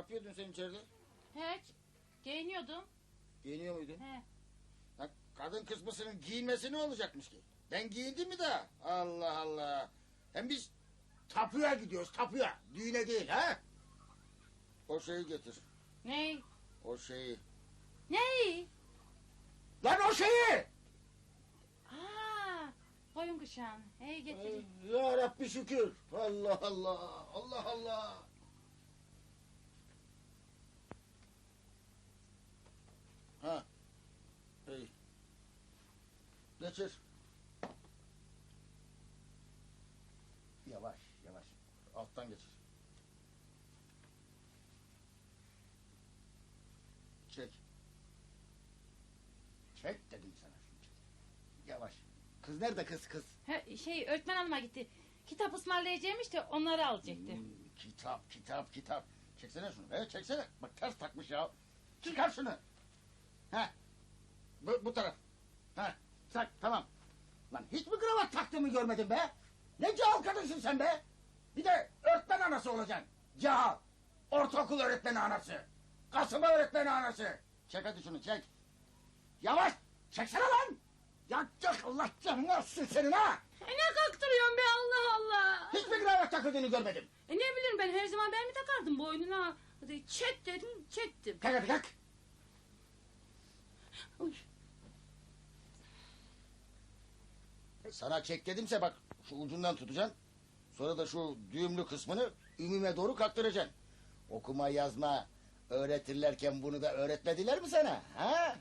yapıyordun sen içeride? Hiç. Giyiniyordum. Giyiniyor muydun? He. Ya kadın kısmısının giyinmesi ne olacakmış ki? Ben giyindim mi daha? Allah Allah. Hem biz tapuya gidiyoruz tapuya. Düğüne değil ha? O şeyi getir. Ney? O şeyi. Ney? Lan o şeyi! Ha, koyun kuşağını. Hey getireyim. Ya Rabbi şükür. Allah Allah. Allah Allah. Ha. İyi. Geçir. Yavaş yavaş. Alttan geçir. Çek. Çek dedim sana. Çek. Yavaş. Kız nerede kız kız? He, şey öğretmen hanıma gitti. Kitap ısmarlayacağımış da onları alacaktı. Hmm, kitap, kitap, kitap. Çeksene şunu. He, çeksene. Bak ters takmış ya. Çıkar şunu. Ha. Bu, bu taraf. Ha. Tak, tamam. Lan hiç mi kravat taktığımı görmedin be? Ne cahil kadınsın sen be? Bir de öğretmen anası olacaksın. Cahil. Ortaokul öğretmeni anası. Kasıma öğretmeni anası. Çek hadi şunu çek. Yavaş. Çeksene lan. Yakacak Allah canını alsın senin ha. E ne kalktırıyorsun be Allah Allah. Hiç mi kravat takıldığını görmedim. E ne bileyim ben her zaman ben mi takardım boynuna? Hadi çek dedim çektim. Kalk hadi kalk. Sana çek dedimse bak şu ucundan tutacaksın. Sonra da şu düğümlü kısmını ümüme doğru kaktıracaksın. Okuma yazma öğretirlerken bunu da öğretmediler mi sana? Ha?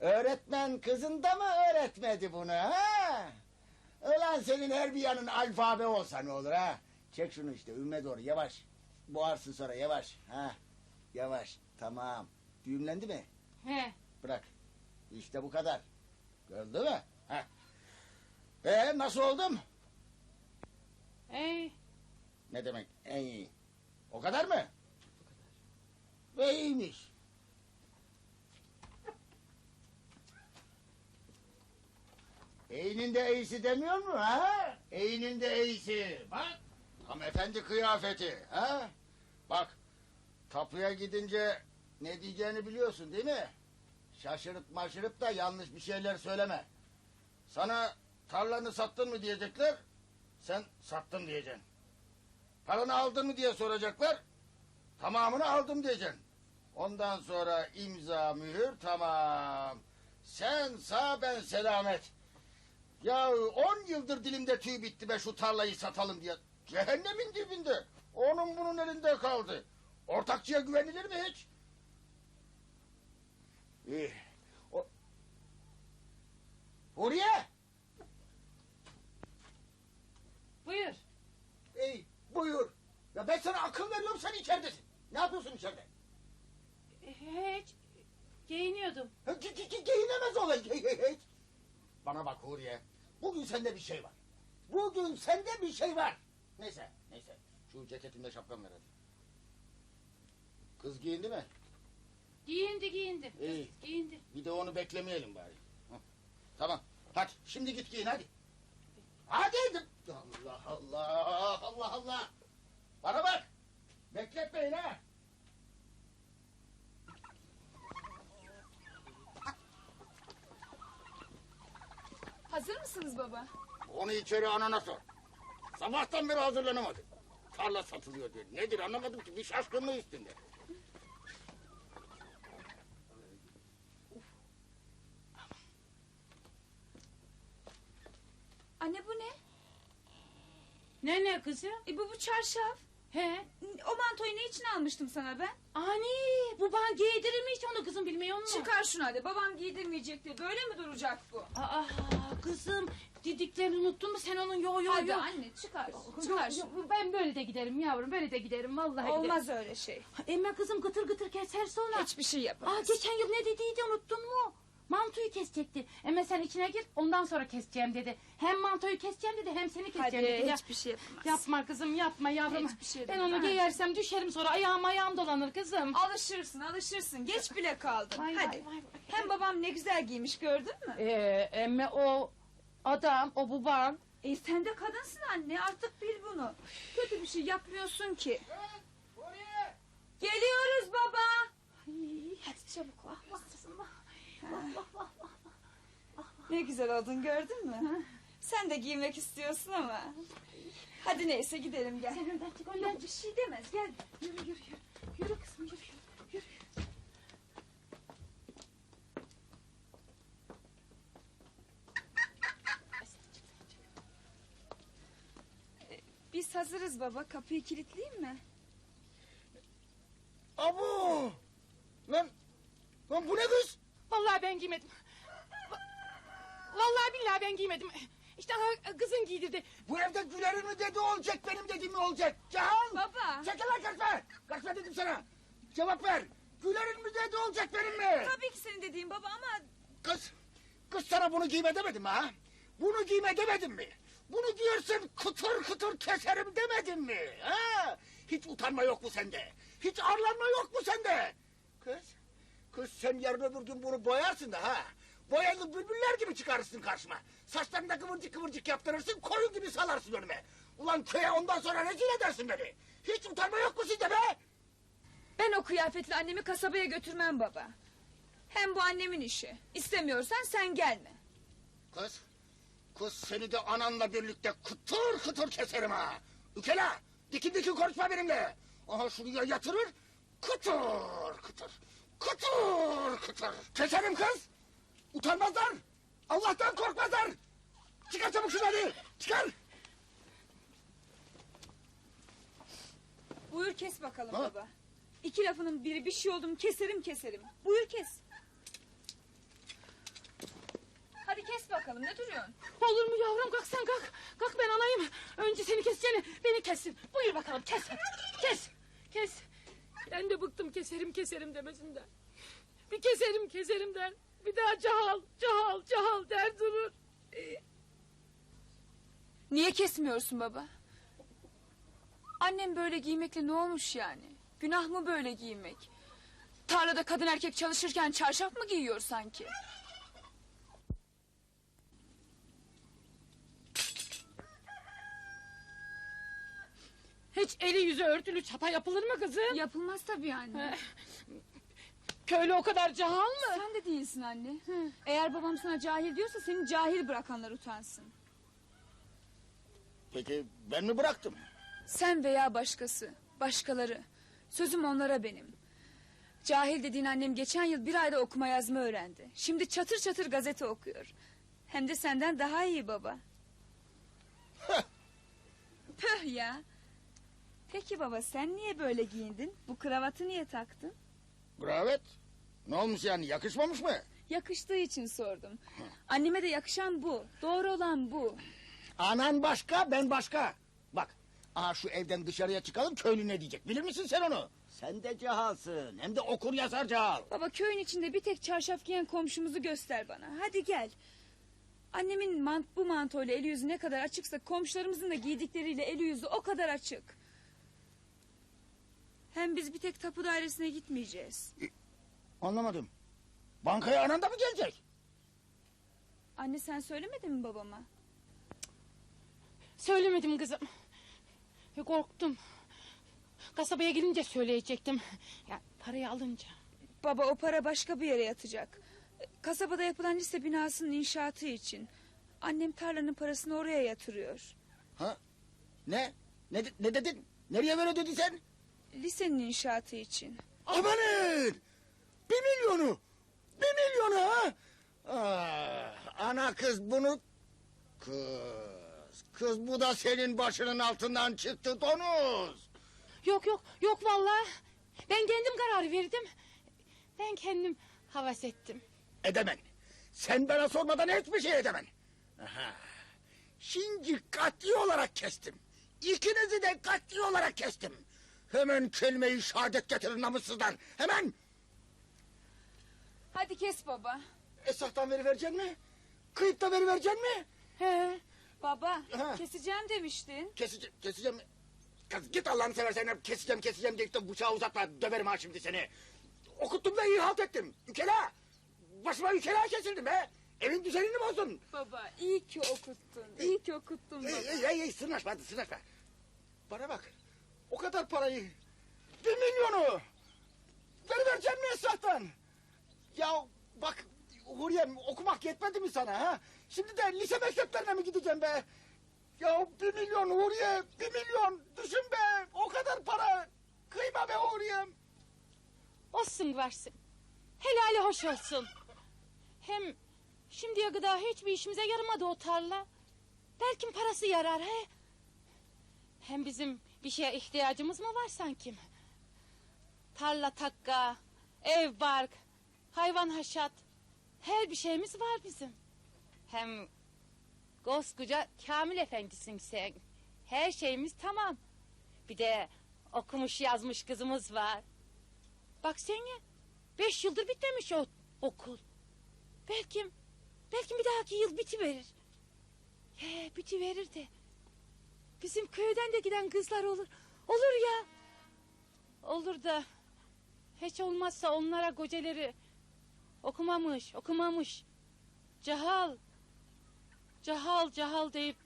Öğretmen kızın da mı öğretmedi bunu ha? Ulan senin her bir yanın alfabe olsa ne olur ha? Çek şunu işte ümme doğru yavaş. Boğarsın sonra yavaş. Ha? Yavaş tamam. Düğümlendi mi? He. Bırak. İşte bu kadar. Gördün mü? Heh. Ee, nasıl oldum? Ey. Ne demek en iyi? O kadar mı? Ve iyiymiş. Eğinin de iyisi demiyor mu ha? Eğinin de iyisi. Bak. Tam efendi kıyafeti. Ha? Bak. Tapuya gidince ne diyeceğini biliyorsun değil mi? Şaşırıp maşırıp da yanlış bir şeyler söyleme. Sana tarlanı sattın mı diyecekler. Sen sattım diyeceksin. Paranı aldın mı diye soracaklar. Tamamını aldım diyeceksin. Ondan sonra imza mühür tamam. Sen sağ ben selamet. Ya on yıldır dilimde tüy bitti be şu tarlayı satalım diye. Cehennemin dibinde. Onun bunun elinde kaldı. Ortakçıya güvenilir mi hiç? İyi. O... Huriye! Buyur. Ey buyur. Ya ben sana akıl veriyorum sen içeridesin. Ne yapıyorsun içeride? Hiç. Giyiniyordum. Gi- gi- gi- Giyinemez olay. Hey. Bana bak Huriye. Bugün sende bir şey var. Bugün sende bir şey var. Neyse neyse. Şu ceketimle şapkamı ver hadi. Kız giyindi mi? Giyindi giyindi. İyi. Giyindi. Bir de onu beklemeyelim bari. Tamam. Hadi şimdi git giyin hadi. Hadi. Allah Allah Allah Allah. Bana bak. Bekletmeyin ha. Hazır mısınız baba? Onu içeri anana sor. Sabahtan beri hazırlanamadı. Tarla satılıyor diyor. Nedir anlamadım ki bir şaşkınlığı üstünde. Anne bu ne? Ne ne kızım? E bu bu çarşaf. He. O mantoyu ne için almıştım sana ben? Ani bu bana giydirir mi hiç onu kızım bilmiyor musun? Çıkar şunu hadi. Babam giydirmeyecekti. Böyle mi duracak bu? Aa kızım dediklerini unuttun mu sen onun yo yo Hadi yo. anne çıkar. Çıkar şunu. ben böyle de giderim yavrum böyle de giderim vallahi Olmaz öyle şey. giderim. Emme kızım gıtır gıtır keser sonra. Hiçbir şey Aa yapamaz. geçen yıl ne dediydi unuttun mu? Mantoyu kesecekti. Emme sen içine gir ondan sonra keseceğim dedi. Hem mantoyu keseceğim dedi hem seni keseceğim Hadi dedi. Hiçbir şey yapamaz. Yapma kızım yapma yavrum. Hiçbir şey ben onu giyersem düşerim sonra ayağım ayağım dolanır kızım. Alışırsın alışırsın. Geç bile kaldın. Vay, hadi. vay, vay, vay. Hem babam ne güzel giymiş gördün mü? Ee, emme o adam o baban. E sen de kadınsın anne artık bil bunu. Kötü bir şey yapmıyorsun ki. Geliyoruz baba. Ay, hadi çabuk vah vah kızım vah. Ne güzel oldun gördün mü? Sen de giymek istiyorsun ama. Hadi neyse gidelim gel. Sen önden çık Yok önden bir şey demez gel. Yürü yürü yürü. Yürü kızım yürü yürü. yürü. Biz hazırız baba. Kapıyı kilitleyeyim mi? Abu! Lan, lan bu ne kız? Vallahi ben giymedim. Va- Vallahi billahi ben giymedim. İşte ha, kızın giydirdi. Bu evde Güler'in mi dedi olacak benim dediğim mi olacak? Cihan! Baba. Çekil lan kaçma! Kaçma dedim sana! Cevap ver! Güler'in mi dedi olacak benim mi? Tabii ki senin dediğin baba ama Kız, kız sana bunu giyme demedim mi ha? Bunu giyme demedim mi? Bunu giyiyorsun kıtır kıtır keserim demedim mi? Ha? Hiç utanma yok mu sende? Hiç arlanma yok mu sende? Kız, kız sen yarın öbür gün bunu boyarsın da ha? Boyalı bülbüller gibi çıkarırsın karşıma. Saçlarını da kıvırcık kıvırcık yaptırırsın, koyun gibi salarsın önüme. Ulan köye ondan sonra rezil edersin beni. Hiç utanma yok mu sizde be? ben o kıyafetle annemi kasabaya götürmem baba. Hem bu annemin işi. İstemiyorsan sen gelme. Kız, kız seni de ananla birlikte kıtır kıtır keserim ha. Ükela, dikin dikin konuşma benimle. Aha şuraya yatırır, kıtır kıtır, kıtır kıtır. Keserim kız. Utanmazlar, Allah'tan korkmazlar. Çıkar çabuk şunu hadi, çıkar. Buyur kes bakalım Ha? baba. İki lafının biri bir şey oldu mu keserim keserim. Buyur kes. Hadi kes bakalım ne duruyorsun? Olur mu yavrum kalk sen kalk. Kalk ben alayım. Önce seni keseceğini beni kessin. Buyur bakalım kes. Kes. Kes. Ben de bıktım keserim keserim demesinden. Bir keserim keserim der. Bir daha cahal cahal cahal der durur. Niye kesmiyorsun baba? Annem böyle giymekle ne olmuş yani? Günah mı böyle giymek? Tarlada kadın erkek çalışırken çarşaf mı giyiyor sanki? Hiç eli yüzü örtülü çapa yapılır mı kızım? Yapılmaz tabii anne. Köylü o kadar cahal mı? Sen de değilsin anne. Eğer babam sana cahil diyorsa seni cahil bırakanlar utansın. Peki ben mi bıraktım? Sen veya başkası, başkaları. Sözüm onlara benim. Cahil dediğin annem geçen yıl bir ayda okuma yazma öğrendi. Şimdi çatır çatır gazete okuyor. Hem de senden daha iyi baba. Heh. Püh ya. Peki baba sen niye böyle giyindin? Bu kravatı niye taktın? Bravet. Ne olmuş yani yakışmamış mı? Yakıştığı için sordum. Anneme de yakışan bu. Doğru olan bu. Anan başka, ben başka. Bak, aha şu evden dışarıya çıkalım köylü ne diyecek bilir misin sen onu? Sen de cahalsın, hem de okur yazar cahal. Baba köyün içinde bir tek çarşaf giyen komşumuzu göster bana. Hadi gel. Annemin mant bu mantoyla eli yüzü ne kadar açıksa komşularımızın da giydikleriyle eli yüzü o kadar açık. Hem biz bir tek tapu dairesine gitmeyeceğiz. Anlamadım. Bankaya anan da mı gelecek? Anne sen söylemedin mi babama? Söylemedim kızım. Ya, Korktum. Kasabaya gelince söyleyecektim. Ya parayı alınca. Baba o para başka bir yere yatacak. Kasabada yapılan lise binasının inşaatı için. Annem tarlanın parasını oraya yatırıyor. Ha? Ne? Ne, ne dedin? Nereye böyle dedin sen? Lisenin inşaatı için. Amanın! Bir milyonu! Bir milyonu ha! Ah, ana kız bunu... Kız, kız bu da senin başının altından çıktı donuz. Yok yok yok vallahi. Ben kendim karar verdim. Ben kendim havas ettim. Edemen. Sen bana sormadan hiçbir şey edemen. Aha. Şimdi katli olarak kestim. İkinizi de katli olarak kestim. Hemen kelime-i şehadet getirin namussuzdan. Hemen. Hadi kes baba. Esahtan veri verecek mi? Kayıpta veri verecek mi? He. Baba Ha. keseceğim demiştin. Keseceğim, keseceğim. Kız git Allah'ını seversen keseceğim keseceğim deyip de bıçağı uzatma döverim ha şimdi seni. Okuttum da iyi halt ettim. Ükela. Başıma ükela kesildim be. Evin düzenini bozdun. Baba iyi ki okuttun. İyi ki okuttun baba. ey, ey, ey, sırnaşma hadi sırnaşma. Bana bak. O kadar parayı bir milyonu. Verivereceğim mi Esra'dan? Ya bak Huriyem okumak yetmedi mi sana ha? Şimdi de lise mekteplerine mi gideceğim be? Ya bir milyon Huriye, bir milyon. Düşün be, o kadar para. Kıyma be Huriyem. Olsun varsın. Helali hoş olsun. Hem şimdiye kadar hiçbir işimize yaramadı o tarla. Belki parası yarar he. Hem bizim bir şeye ihtiyacımız mı var sanki? Tarla takka, ev bark, hayvan haşat. Her bir şeyimiz var bizim. Hem koskoca Kamil efendisin sen. Her şeyimiz tamam. Bir de okumuş yazmış kızımız var. Bak seni. Beş yıldır bitmemiş o okul. Belki, belki bir dahaki yıl bitiverir. He, bitiverir de. Bizim köyden de giden kızlar olur. Olur ya. Olur da. Hiç olmazsa onlara koceleri okumamış, okumamış. Cahal. Cahal, cahal deyip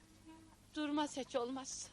durmaz hiç olmaz.